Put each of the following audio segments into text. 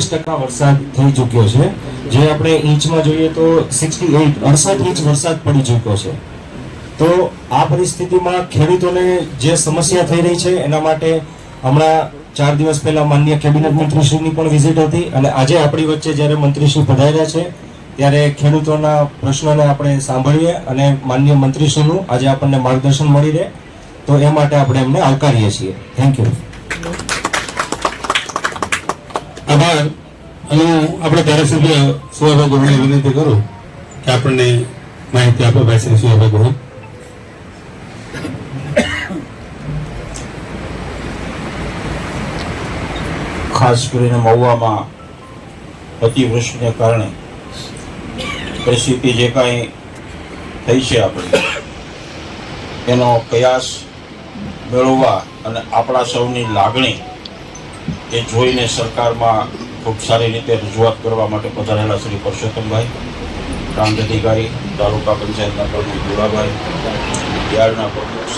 એકતાલીસ ટકા વરસાદ થઈ ચૂક્યો છે. જે આપણે ઇંચમાં જોઈએ તો સિક્સટી એઇટ, અડસઠ ઇંચ વરસાદ પડી ચૂક્યો છે. તો આ પરિસ્થિતિમાં ખેડૂતોને જે સમસ્યા થઈ રહી છે, એના માટે હમણાં ચાર દિવસ પહેલા માન્ય કેબિનેટ મંત્રીશ્રીની પણ વિઝિટ હતી અને આજે આપણી વચ્ચે જ્યારે મંત્રીશ્રી પધાર્યા છે, ત્યારે ખેડૂતોના પ્રશ્નોને આપણે સાંભળીએ અને માન્ય મંત્રીશ્રીનું આજે આપણને માર્ગદર્શન મળી રહે. તો એ માટે આપણે એમને આવકારીએ છીએ. થેન્ક યુ આભાર. અને હું આપણા ધારાસભ્ય સુવાભાઈ ગોહિલને વિનંતી કરું કે આપણને માહિતી આપો, ભાઈ શ્રી સુવાભાઈ ગોહિલ ખાસ કરીને મહુવામાં અતિવૃષ્ટિને કારણે પરિસ્થિતિ જે કાંઈ થઈ છે આપણી, એનો પ્રયાસ મેળવવા અને આપણા સૌની લાગણી એ જોઈને સરકારમાં ખૂબ સારી રીતે રજૂઆત કરવા માટે પધારેલા શ્રી પરસોત્તમભાઈ પ્રાંત અધિકારી તાલુકા પંચાયતના પ્રમુખ ગોળાભાઈ યાર્ડના પ્રમુખ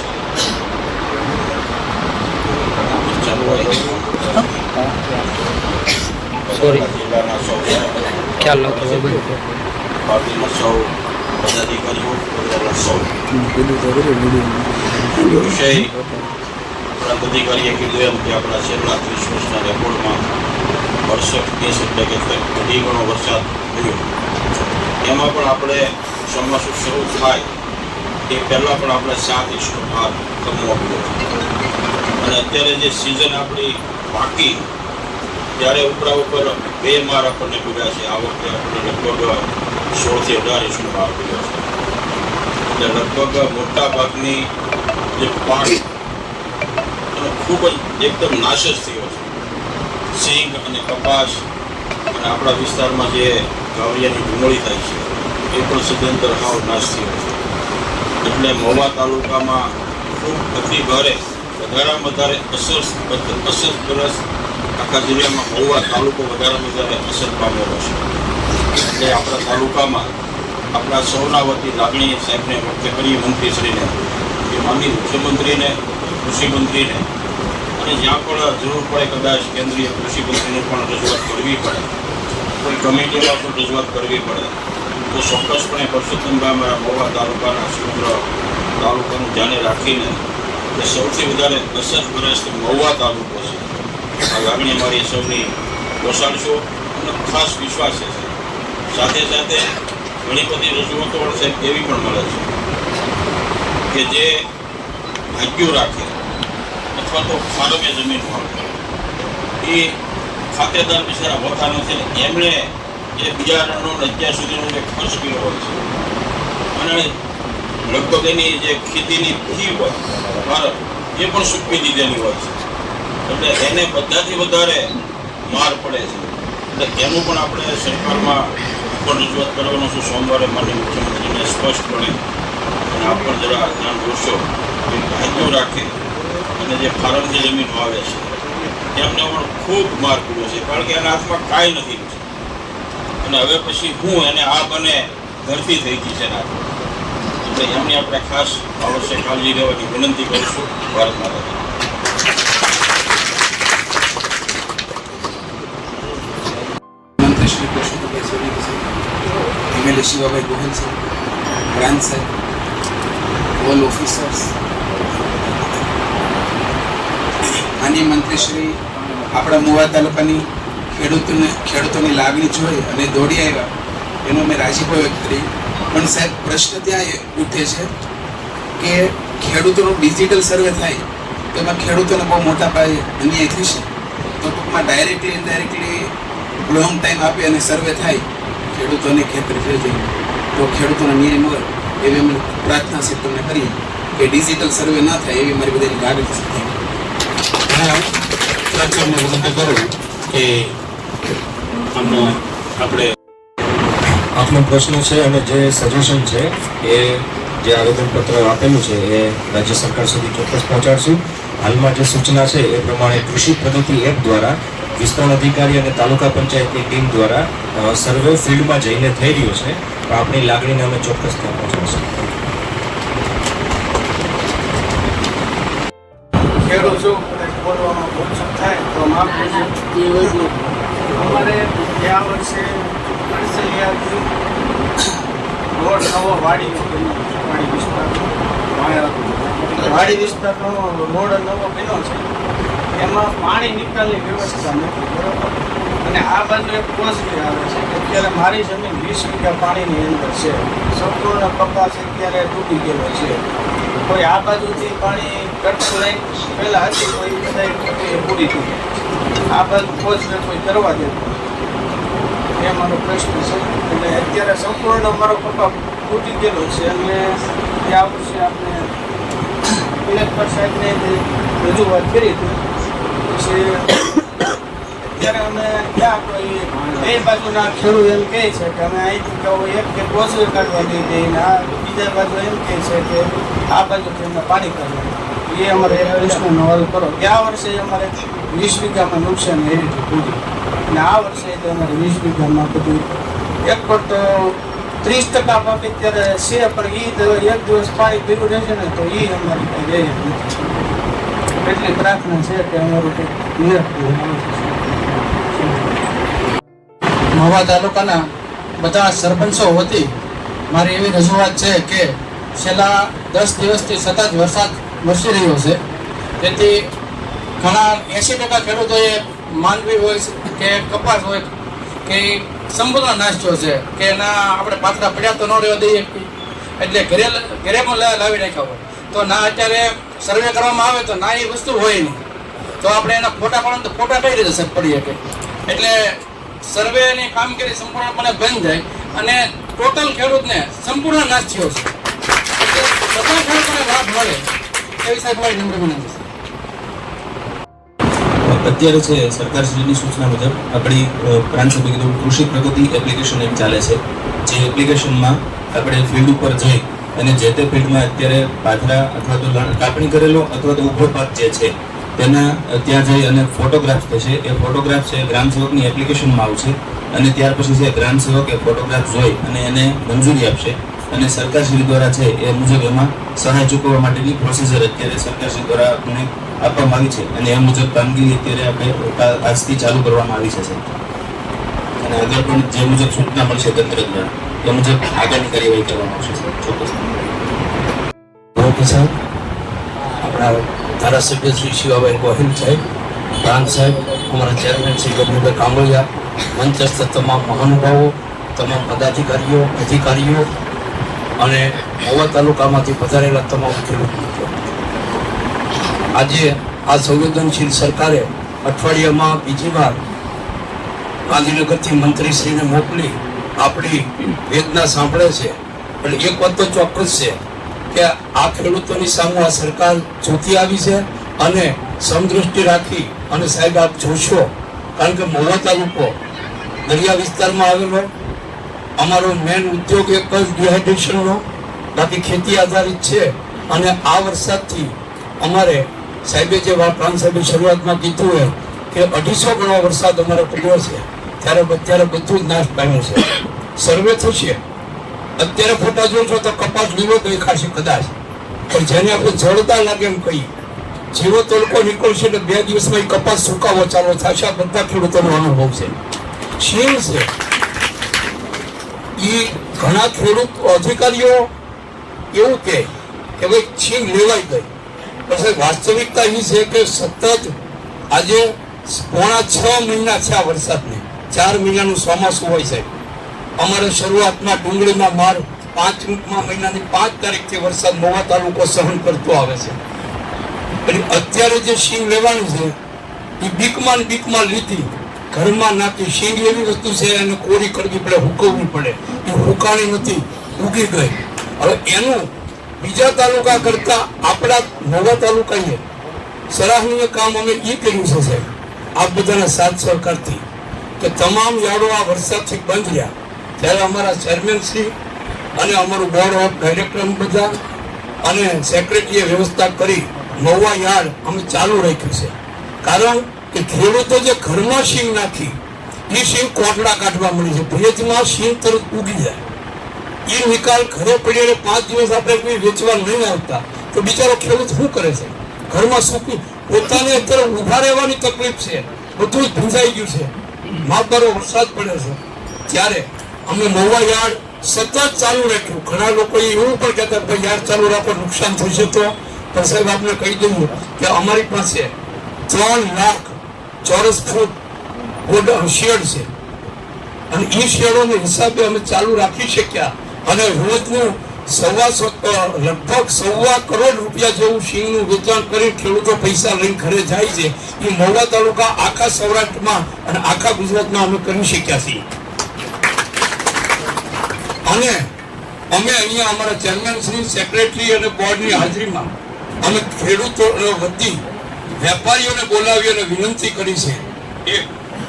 ચાલુભાઈ સોરી જિલ્લાના સૌ પાર્ટીના સૌ પદાધિકારીઓ સૌ. વિષય પ્રાંત કાર્ય કીધું એમ કે આપણા છેલ્લા ત્રીસ વર્ષના રેકોર્ડમાં વર્ષ ત્રીસ એટલે કે અઢી ગણો વરસાદ થયો. એમાં પણ આપણે ચોમાસું શરૂ થાય એ પહેલાં પણ આપણે સાત ઇંચનો ભાગ કમવો પડ્યો અને અત્યારે જે સિઝન આપણી બાકી, ત્યારે ઉપરા ઉપર બે માર આપણને પીડ્યા છે. આ વખતે આપણે લગભગ સોળથી અઢાર ઇંચનો ભાગ પીડ્યો છે. એટલે લગભગ મોટા ભાગની જે એનો ખૂબ જ એકદમ નાશ જ થયો છે. સિંગ અને કપાસ અને આપણા વિસ્તારમાં જે ગાવરિયાની ડુંગળી થાય છે, એ પણ સદંતર હાવ નાશ થયો છે. એટલે મહુવા તાલુકામાં ખૂબ અતિ ભારે, વધારામાં વધારે અસર, અસરગ્રસ્ત આખા જિલ્લામાં મહુવા તાલુકો વધારામાં વધારે અસર પામેલો છે. એટલે આપણા તાલુકામાં આપણા સૌના વતી લાગણી સાહેબને વ્યક્ત કરી મંત્રીશ્રીને. કે માનની મુખ્યમંત્રીને, કૃષિમંત્રીને અને જ્યાં પણ જરૂર પડે કદાચ કેન્દ્રીય કૃષિ મંત્રીને પણ રજૂઆત કરવી પડે. કોઈ કમિટીમાં પણ રજૂઆત કરવી પડે. તો ચોક્કસપણે પરસોત્તમભાઈ અમારા મહુવા તાલુકાના સમગ્ર તાલુકાનું ધ્યાને રાખીને કે સૌથી વધારે અસરગ્રસ્ત મહુવા તાલુકો છે, આ લાગણી અમારી સૌની પોસાડશો અને ખાસ વિશ્વાસ છે. સાથે સાથે ઘણી બધી રજૂઆતો સાહેબ એવી પણ મળે છે કે જે ભાગ્યું રાખે. અથવા તો ફાર્મે જમીન હોય એ ખાતેદાર બિચારા હોતા નથી એમણે એ ને અત્યાર સુધીનો જે ખર્ચ કર્યો હોય છે, અને લગભગ એની જે ખેતીની ફી હોય, ભારત, એ પણ સૂકવી દીધેલી હોય છે. એટલે એને બધાથી વધારે માર પડે છે. એટલે એનું પણ આપણે સરકારમાં પણ રજૂઆત કરવાનું છું. સોમવારે માનનીય મુખ્યમંત્રીને સ્પષ્ટપણે અને આપ જરા ધ્યાન દોરશો એ રાખે અને જે ફાર્મની જમીન વાવે છે, એમને પણ ખૂબ માર પડ્યો છે, કારણ કે એના હાથમાં કાંઈ નથી અને હવે પછી હું એને આ બને ધરતી થઈ ગઈ છે એના એટલે એમની આપણે ખાસ આવશ્યક કાળજી લેવાની વિનંતી કરીશું ભારત માતા મંત્રી શ્રી કૃષ્ણભાઈ સોલંકી સાહેબ એમએલએ શિવાભાઈ ગોહિલ સાહેબ બ્રાન્ચ સાહેબ ઓલ ઓફિસર્સ માન્ય મંત્રીશ્રી, આપણા મુવા તાલુકાની ખેડૂતોને ખેડૂતોની લાગણી જોઈ અને દોડી આવ્યા. એનો મેં રાજીપો વ્યક્ત કરી. પણ સાહેબ, પ્રશ્ન ત્યાં એ ઉઠે છે કે ખેડૂતોનો ડિજિટલ સર્વે થાય, તો એમાં ખેડૂતોને બહુ મોટા પાયે અન્યાય થશે. તો ટૂંકમાં ડાયરેક્ટલી ઇનડાયરેક્ટલી લોંગ ટાઈમ આપે અને સર્વે થાય, ખેડૂતોને ખેતર જોઈ તો ખેડૂતોનો ન્યાય મળે, એવી અમે પ્રાર્થના છે તમને કરીએ કે ડિજિટલ સર્વે ના થાય, એવી મારી બધી લાગણી છે. હા સરકારને વિનંતી કરું કે આમનો આપણે આપનો પ્રશ્ન છે અને જે સજેશન છે એ જે આવેદનપત્ર આપેલું છે એ રાજ્ય સરકાર સુધી ચોક્કસ પહોંચાડશું. હાલમાં જે સૂચના છે એ પ્રમાણે કૃષિ પ્રગતિ એપ દ્વારા વિસ્તરણ અધિકારી અને તાલુકા પંચાયતની ટીમ દ્વારા સર્વે ફિલ્ડમાં જઈને થઈ રહ્યો છે. તો આપણી લાગણીને અમે ચોક્કસ ત્યાં પહોંચાડશું. ખેડૂત યોજના અમારે ગયા વર્ષે અડસલિયાથી દોઢ નવો વાડી વાડી વિસ્તાર. વાડી વિસ્તારનો રોડ નવો બન્યો છે. એમાં પાણી નિકાલની વ્યવસ્થા નથી, બરાબર? અને આ બાજુ એક કોસરી આવે છે. કે અત્યારે મારી જમીન વીસ વીઘા પાણીની અંદર છે. સંપૂર્ણ કપાસ અત્યારે તૂટી ગયેલો છે. કોઈ આ બાજુથી પાણી કટ લાઈન પહેલાં હતી, કોઈ બધા પૂરી થઈ આ બાજુ કોસરે કોઈ કરવા દેતું એ મારો પ્રશ્ન છે. એટલે અત્યારે સંપૂર્ણ મારો પપ્પા તૂટી ગયેલો છે. અને ત્યાં વર્ષે આપણે કલેક્ટર સાહેબને રજૂઆત કરી હતી. પછી અત્યારે અમે ક્યાં કોઈ એ બાજુના ખેડૂત એમ કહે છે કે અમે અહીંથી કહો, એક કે કોસવે કાઢવા દઈ આ બીજા બાજુ એમ કહે છે કે આ બાજુથી અમે પાણી કાઢવા એ અમારે હલ કરો. ગયા વર્ષે અમારે વીસ વીઘામાં નુકસાન એ રીતે આ વર્ષે અમારે વીસ વીઘામાં બધું એક તો ત્રીસ ટકા પાક અત્યારે છે, પણ એ એક દિવસ પાણી પીરું રહેશે ને તો એ અમારી કઈ રહે નથી. એટલી પ્રાર્થના છે કે અમારું કંઈક આવે. મહુવા તાલુકાના બધા સરપંચો વતી મારી એવી રજૂઆત છે કે છેલ્લા દસ દિવસથી સતત વરસાદ વરસી રહ્યો છે. તેથી ઘણા એંસી ટકા ખેડૂતોએ માનવી હોય કે કપાસ હોય કે સંપૂર્ણ નાશ થયો છે કે ના આપણે પાતળા પડ્યા તો ન રહેવા દઈએ. એટલે ઘરે ઘરે પણ લાવી નાખ્યા હોય. તો ના અત્યારે સર્વે કરવામાં આવે તો ના એ વસ્તુ હોય નહીં. તો આપણે એના ફોટા પાડો ફોટા કઈ રીતે પડી શકે? એટલે સર્વેની કામગીરી સંપૂર્ણપણે બંધ થાય અને ટોટલ ખેડૂતને સંપૂર્ણ નાશ થયો છે. બધા ખેડૂતોને લાભ મળે એવી સાહેબ મારી નમ્ર વિનંતી અત્યારે છે સરકારશ્રીની સૂચના મુજબ આપણી પ્રાંત સભ્ય કીધું કૃષિ પ્રગતિ એપ્લિકેશન એક ચાલે છે. જે એપ્લિકેશનમાં આપણે ફિલ્ડ ઉપર જઈ અને જે તે ફિલ્ડમાં અત્યારે પાથરા અથવા તો કાપણી કરેલો અથવા તો ઊભો પાક જે છે તેના ત્યાં જઈ અને ફોટોગ્રાફ થશે. એ ફોટોગ્રાફ છે ગ્રામ સેવકની એપ્લિકેશનમાં આવશે અને ત્યાર પછી છે ગ્રામ સેવક એ ફોટોગ્રાફ જોઈ અને એને મંજૂરી આપશે. અને સરકારશ્રી દ્વારા છે એ મુજબ એમાં સહાય ચૂકવવા માટેની પ્રોસીજર અત્યારે સરકારશ્રી દ્વારા આપણને આપવામાં આવી છે. અને એ મુજબ કામગીરી અત્યારે આપણે આજથી ચાલુ કરવામાં આવી છે. અને આગળ પણ જે મુજબ સૂચના મળશે તંત્ર દ્વારા એ મુજબ આગળની કાર્યવાહી કરવામાં આવશે. ચોક્કસ. આપણા ધારાસભ્ય શ્રી શિવાભાઈ ગોહિલ સાહેબ પ્રાંત સાહેબ અમારા ચેરમેન શ્રી ગોવિંદભાઈ કાંબળિયા મંચસ્થ તમામ મહાનુભાવો, તમામ પદાધિકારીઓ, અધિકારીઓ અને મોવા તાલુકામાંથી પધારેલા તમામ ખેડૂત આજે આ સંવેદનશીલ સરકારે અઠવાડિયામાં બીજી વાર ગાંધીનગરથી મંત્રીશ્રીને મોકલી. આપણી વેદના સાંભળે છે, પણ એક વાત તો ચોક્કસ છે. કે આ ખેડૂતોની સામે આ સરકાર જોતી આવી છે અને સમદૃષ્ટિ રાખી અને સાહેબ આપ જોશો, કારણ કે મહુવા તાલુકો દરિયા વિસ્તારમાં આવેલો, અમારો મેન ઉદ્યોગ એક જ ડિહાઇડ્રેશનનો બાકી ખેતી આધારિત છે અને આ વરસાદથી અમારે સાહેબે જે પ્રાંત સાહેબે શરૂઆતમાં કીધું એમ કે અઢીસો ગણો વરસાદ અમારે પડ્યો છે, ત્યારે અત્યારે બધું જ નાશ પામ્યું છે. સર્વે થશે. અત્યારે ફોટા જોશો તો કપાસ લીલો દેખાશે કદાચ. પણ જેને આપણે જળતા લાગે એમ કહીએ, જેવો તડકો નીકળશે એટલે બે દિવસમાં કપાસ સુકાવો ચાલો, થશે. આ બધા ખેડૂતોનો અનુભવ છે. શીણ છે? એ ઘણા ખેડૂત અધિકારીઓ એવું કે કે ભાઈ છીન લેવાઈ ગઈ. પછી વાસ્તવિકતા એ છે કે સતત આજે પોણા છ મહિના છે આ વરસાદને. ચાર મહિનાનું ચોમાસું હોય છે અમારે શરૂઆતમાં ડુંગળીમાં માર પાંચમા મહિનાની પાંચ તારીખથી વરસાદ મોવા તાલુકો સહન કરતો આવે છે. એટલે અત્યારે જે શીંગ લેવાનું છે, એ બીકમાં બીકમાં લીધી. ઘરમાં નાખી, શીંગ એવી વસ્તુ છે, એને કોરી કરવી પડે, હુકવવી પડે. એ હુકાણી નથી, ઉગી ગઈ. હવે એનું બીજા તાલુકા કરતા આપણા નવા તાલુકાએ સરાહનીય કામ અમે એ કર્યું છે સાહેબ આ બધાના સાથ સહકારથી, કે તમામ યાર્ડો આ વરસાદથી બંધ રહ્યા. ત્યારે અમારા ચેરમેન શ્રી અને અમારું બોર્ડ ઓફ ડાયરેક્ટર બધા અને સેક્રેટરીએ વ્યવસ્થા કરી નવા યાર્ડ અમે ચાલુ રાખ્યું છે. કારણ કે ખેડૂતો જે ઘરમાં સિંગ નાખી, એ સિંગ કોટડા કાઢવા મળી છે. ભેજમાં શીંગ તરત ઉગી જાય. એ નિકાલ ઘરે પડીને પાંચ દિવસ આપણે કોઈ વેચવા નહીં આવતા. તો બિચારો ખેડૂત શું કરે છે? ઘરમાં સૂકી, પોતાને અત્યારે ઊભા રહેવાની તકલીફ છે. બધું જ ભીંજાઈ ગયું છે. માપરો વરસાદ પડે છે. ત્યારે અમે મહુવા યાર્ડ સતત ચાલુ રાખ્યું. ઘણા લોકો એવું પણ કહેતા ભાઈ યાર્ડ ચાલુ રાખો, નુકસાન થશે તો સાહેબ, આપને કહી દઉં કે અમારી પાસે ત્રણ લાખ ચોરસ ફૂટ શેડ છે. અને એ શેડોને હિસાબે અમે ચાલુ રાખી શક્યા. અને રોજનું સવા લગભગ સવા કરોડ રૂપિયા જેવું શીંગનું વેચાણ કરી ખેડૂતો પૈસા લઈને ઘરે જાય છે. એ મહુવા તાલુકા આખા સૌરાષ્ટ્રમાં અને આખા ગુજરાતમાં અમે કરી શક્યા છીએ. અને અમે અહીંયા અમારા ચેરમેનશ્રી સેક્રેટરી અને બોર્ડની હાજરીમાં અમે ખેડૂતો વતી વેપારીઓને બોલાવી અને વિનંતી કરી છે એ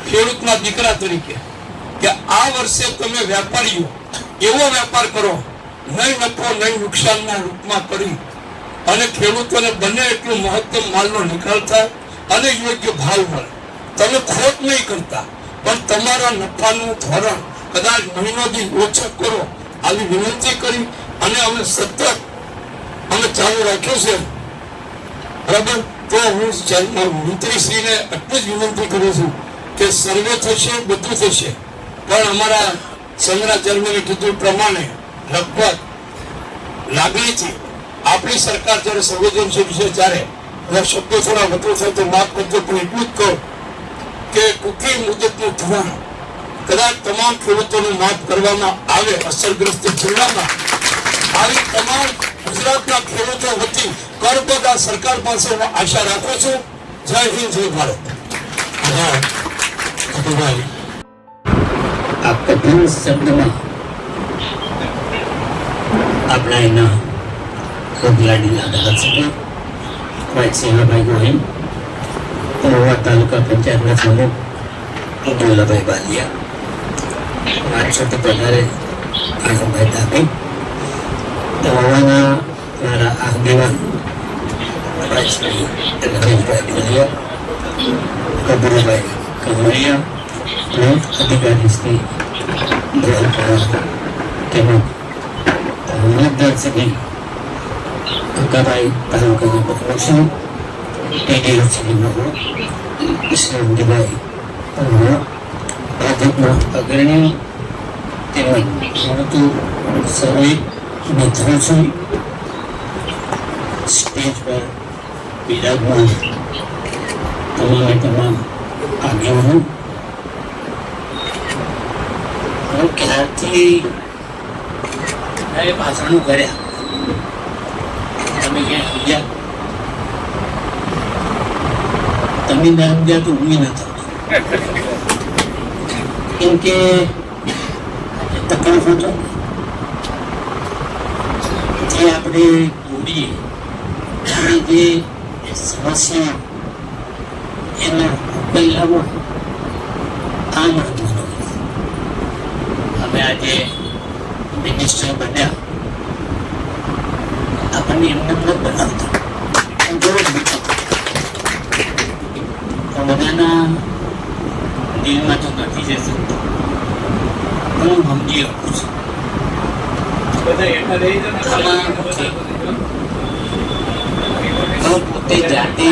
ખેડૂતના દીકરા તરીકે કે આ વર્ષે તમે વેપારીઓ એવો વેપાર કરો, નહીં નફો, નહીં નુકસાનના રૂપમાં કરી અને ખેડૂતોને બને એટલું મહત્તમ માલનો નિકાલ થાય અને યોગ્ય ભાવ મળે. તમે ખોટ નહીં કરતા, પણ તમારા નફાનું ધોરણ કદાચ મહિનો દી ઓછો કરો આવી વિનંતી કરી અને અમે સતત અમે ચાલુ રાખ્યો છે. બરાબર? તો હું મંત્રીશ્રીને એટલી જ વિનંતી કરું છું કે સર્વે થશે, બધું થશે. પણ અમારા ચેરમેને કીધું પ્રમાણે લગભગ લાગણીથી આપણી સરકાર જ્યારે સંવેદનશીલ છે ત્યારે બધા શબ્દો થોડા વધુ થાય તો માફ કરજો, પણ એટલું જ કહું કે કુકી મુદતનું ધોરણ કદાચ તમામ ખેડૂતોને માફ કરવામાં આવે, અસરગ્રસ્ત જિલ્લામાં. આવી તમામ ગુજરાતના ખેડૂતો વતી કરબદા સરકાર પાસે હું આશા રાખું છું. જય હિન્દ, જય ભારત. આભાર. અતુલભાઈ. આ કઠિન શબ્દમાં આપણા એના ખૂબ લાડીલા ધારાસભ્ય ભાઈ સિંહાભાઈ ગોહિલ મહુવા તાલુકા પંચાયતના પ્રમુખ અબ્દુલ્લાભાઈ બાલિયા. મારી પ્રકારે આનંદભાઈ ડાબી મહુવાના મારા આગેવાન ભાઈ શ્રી રમેશભાઈ ગોલિયા કબીરભાઈ કમરિયા અને અધિકારી શ્રી ધોરણ પવાર તેમજ મતદાર શ્રી કાકાભાઈ તાલુકાના પ્રમુખ ટીડી શ્રી મહો ઈશ્વરભાઈ પરમાર ભાજપના અગ્રણી તેમજ પરંતુ સર્વે મિત્રો શ્રી સ્ટેજ પર બિરાજમાન તમામે તમામ આગેવાનો. હું ક્યારથી એ ભાષણો કર્યા? તમે ક્યાં સમજ્યા? તમે ના સમજ્યા તો હું નથી કેમ કે તકલીફો તો જે આપણે દોડીએ અને જે સમસ્યા એના ઉકેલ લાવો આ મહત્વનો અમે આજે મિનિસ્ટર બન્યા. આપણને એમને મત બનાવતા. બધાના દિલમાં તો નથી જઈ હું સમજી શકું છું. હું પોતે. જાતે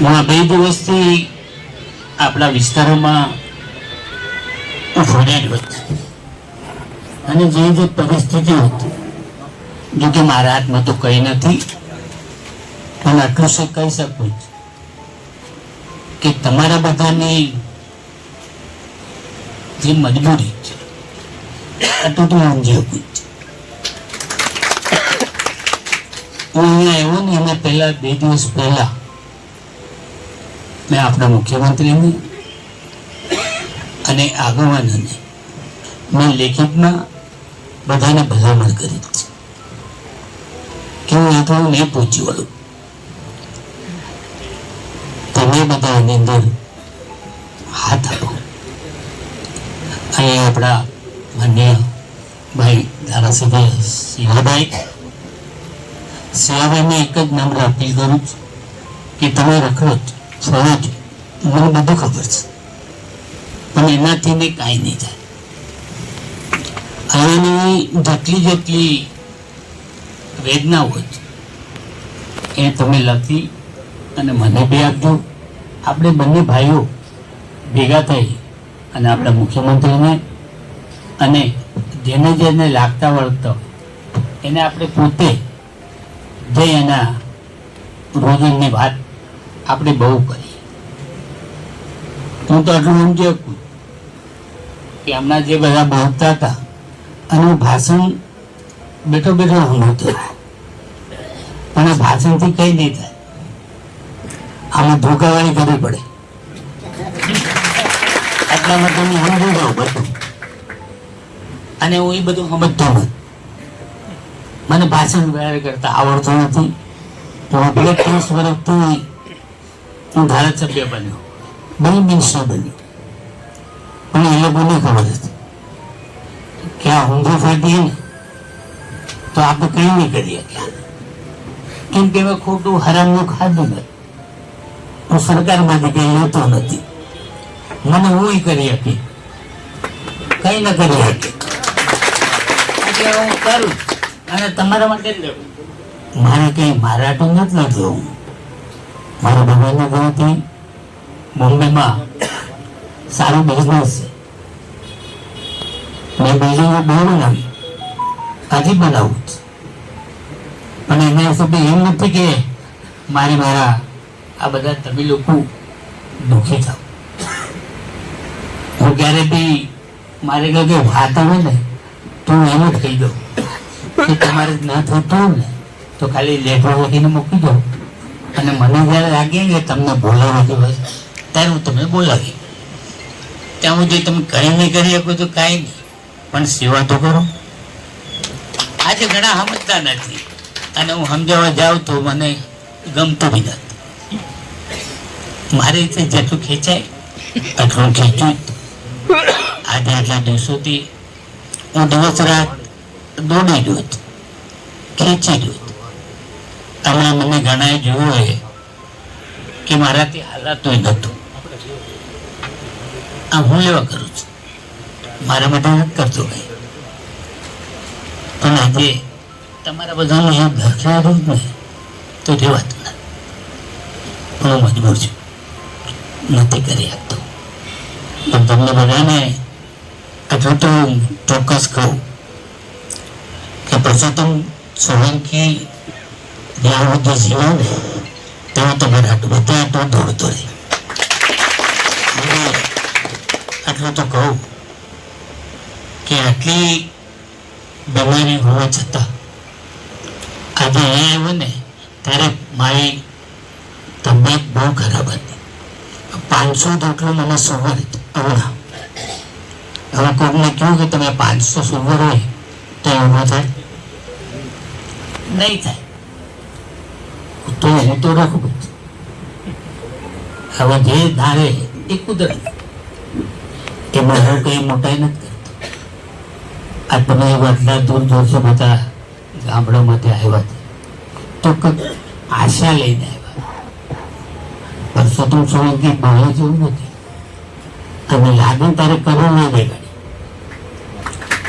હું બે દિવસથી આપણા વિસ્તારોમાં ફર્યા જ હતો અને જે જે પરિસ્થિતિ હતી જો કે મારા હાથમાં તો કંઈ નથી. પણ આટલું શું કહી શકું કે તમારા બધાની જે મજબૂરી છે આટલું તો સમજી શકું હું અહીંયા આવ્યો ને, એના પહેલા બે દિવસ પહેલા મેં આપણા મુખ્યમંત્રીને અને આગેવાનોને મેં લેખિતમાં બધાને ભલામણ કરી છે. કે હું એ થોડું નહીં પહોંચી વળું તમે બધા આની અંદર હાથ આપો. અહીંયા આપણા માન્ય ભાઈ ધારાસભ્ય સિંહાભાઈ સિંહાભાઈને એક જ નમ્ર અપીલ કરું છું કે તમે રખડો ફરો જ. મને બધું ખબર છે. પણ એનાથી ને કાંઈ નહીં થાય. અહીંયાની જેટલી જેટલી વેદના હોય એ તમે લખી અને મને બી આપજો. આપણે બંને ભાઈઓ ભેગા થઈ અને આપણા મુખ્યમંત્રીને અને જેને જેને લાગતા વળગતા એને આપણે પોતે જઈ એના રોજનની વાત આપણે બહુ કરી. હું તો આટલું સમજી શકું કે હમણાં જે બધા બોલતા હતા અને ભાષણ બેઠો બેઠો સાંભળતો પણ આ ભાષણથી કઈ નહીં થાય. આમાં ધોકાવાળી કરવી પડે. એટલા માટે હું સમજી જાઉં બધું. અને હું એ બધું સમજતો નથી. મને ભાષણ વ્યવહાર કરતા આવડતું નથી. તો હું બે ત્રીસ વર્ષથી હું ધારાસભ્ય બન્યો. બે મિનિસ્ટર બન્યો. પણ એ લોકોને ખબર હતી. કે આ ઊંધું ફાટીએ ને, તો આપણે કંઈ નહીં કરી શક્યા કેમ કે ખોટું હરામનું ખાધું નથી. હું સરકારમાંથી કંઈ લેતો નથી. મને હું કરી આપી કઈ ન કરી આપી એટલે હું કરું. અને તમારા માટે જ લેવું. મારે કઈ મારાટું નથી હું મારા ભગવાનના ઘરેથી બોમ્બેમાં સારું બિઝનેસ છે. મેં બિલ્ડિંગો બહુ બનાવી હજી બનાવું પણ એના હિસાબે એમ નથી કે મારે મારા આ બધા તમે લોકો દુઃખી થાવ. હું ક્યારે બી મારે કહ્યું કે વાત આવે ને, તો હું એમ થઈ દઉં કે તમારે ન થતું ને, તો ખાલી લેટર લખીને મૂકી દો. અને મને જ્યારે લાગે કે તમને બોલાવવા બસ, ત્યારે હું તમને બોલાવી ત્યાં સુધી તમે કંઈ નહીં કરી શકો તો કાંઈ નહીં. પણ સેવા તો કરો. આજે ઘણા સમજતા નથી. અને હું સમજાવવા જાઉં તો મને ગમતું બી નથી. મારી રીતે જેટલું ખેંચાય? એટલું ખેંચ્યું. જ. આજે આટલા દિવસોથી હું દિવસ રાત દોડી દઉં ખેંચી દઉં હમણાં મને ઘણાએ જોયું હોય કે મારાથી હાલાતું નહોતું. આ હું લેવા કરું છું. મારા માટે નથી કરતો ભાઈ પણ આજે તમારા બધાને અહીંયા દર્શાવ્યું જ ને તો રેવાતું નથી. પણ હું મજબૂર છું. નથી કરી શકતો. પણ તમને બધાને એટલું તો હું ચોક્કસ કહું કે પુરુષોત્તમ સોલંકી જ્યાં જીવો ને ત્યાં તમારે આટલું બધા આટલું દોડતો રહે. આટલું તો કહું કે આટલી બીમારી હોવા છતાં આજે અહીંયા આવ્યો ને, ત્યારે મારી તબિયત બહુ ખરાબ હતી. પાંચસો જેટલું મને સુગર હમણાં હવે કોઈને કહ્યું કે તમે પાંચસો સુગર હોય તો એવું ન થાય નહીં થાય તો હું તો રાખું હવે જે ધારે એ કુદરત એમાં હું કઈ મોટાઈ નથી કરતો આ તમે આટલા દૂર દૂરથી બધા ગામડામાંથી આવ્યા હતા તો કંઈક આશા લઈને આવ્યા પરસોત્તમ સોલંકી બહાર જેવું નથી. અને લાગે ને તારે કરવું નહીં. બેગાડી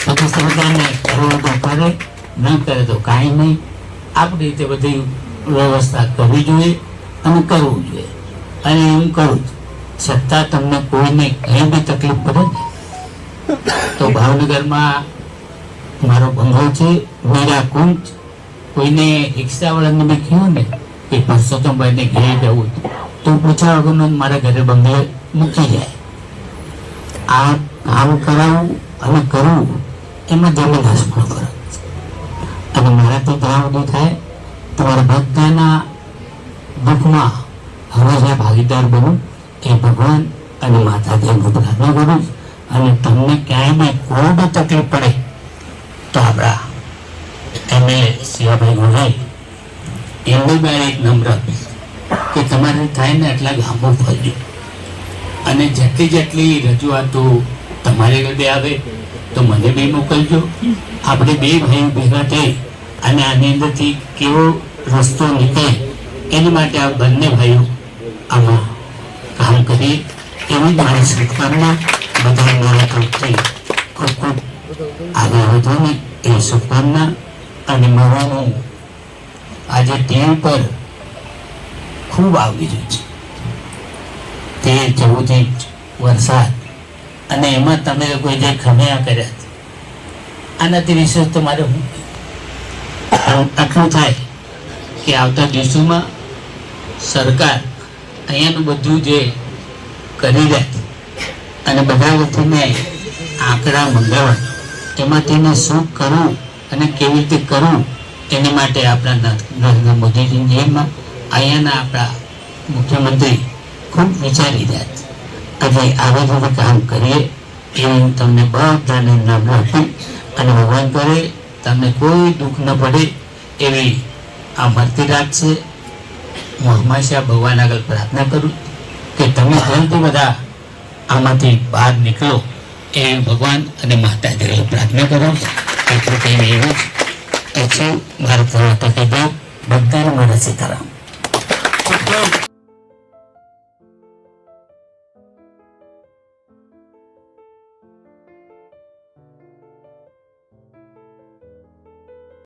પછી સરકારને કરો તો કરે ન કરે તો કાંઈ નહીં. આપણી રીતે બધી વ્યવસ્થા કરવી જોઈએ અને કરવું જોઈએ. અને હું કરું છતાં તમને કોઈને કંઈ બી તકલીફ પડે ને તો ભાવનગરમાં મારો બંગલો છે મીરા કુંજ કોઈને રિક્ષાવાળાને બી કહ્યું ને કે પરસોત્તમભાઈને ઘેર જવું છે, તો પૂછ્યા વગરનો મારા ઘરે બંગલે મૂકી જાય. આ કામ કરાવવું અને કરવું એમાં જમીન આસમાન કરો અને મારાથી ત્યાં સુધી થાય. તમારા બધાના દુઃખમાં હંમેશા ભાગીદાર બનું, એ ભગવાન અને માતાજીને પ્રાર્થના કરું અને તમને ક્યાંય બી કોઈ બી તકલીફ પડે, તો આપણા એમએલએ શિવાભાઈ ગોળાઈ એમની બે એક અપીલ કે તમારે થાય ને એટલા ગામો ફરજો અને જેટલી જેટલી રજૂઆતો તમારી હૃદય આવે, તો મને બે મોકલજો. આપણે બે ભાઈ ભેગા થઈ અને આની અંદરથી કેવો રસ્તો નીકળે, એની માટે આ બંને ભાઈઓ આમાં કામ કરીએ એવી જ મારી શુભકામના બધા મારા તરફથી ખૂબ ખૂબ આગળ વધોને. એ શુભકામના અને મારાનું આજે ટીવી પર ખૂબ આવી જોઈએ છે. તેર ઇંચ વરસાદ અને એમાં તમે લોકોએ જે ખમ્યા કર્યા આનાથી વિશેષ તો મારે આટલું થાય કે આવતા દિવસોમાં સરકાર અહીંયાનું બધું જે કરી રહ્યા છે અને બધા વતીને આંકડા મંગાવવા, એમાં તેને શું કરવું અને કેવી રીતે કરવું, એની માટે આપણા નર- નરેન્દ્ર મોદીજીની જેમમાં અહીંયાના આપણા મુખ્યમંત્રી ખૂબ વિચારી રહ્યા છે આજે આવી બધું કામ કરીએ એવી હું તમને બધાને નામ આપી અને ભગવાન કરે, તમને કોઈ દુઃખ ન પડે એવી આ મળતી છે. હું હંમેશા ભગવાન આગળ પ્રાર્થના કરું કે તમે જલ્દી બધા આમાંથી બહાર નીકળો એ ભગવાન અને માતા આગળ પ્રાર્થના કરો. એટલું કહીને એવું જ એ છે. ભારત માતા કી જય બધાને મારા સીતારામ. ખૂબ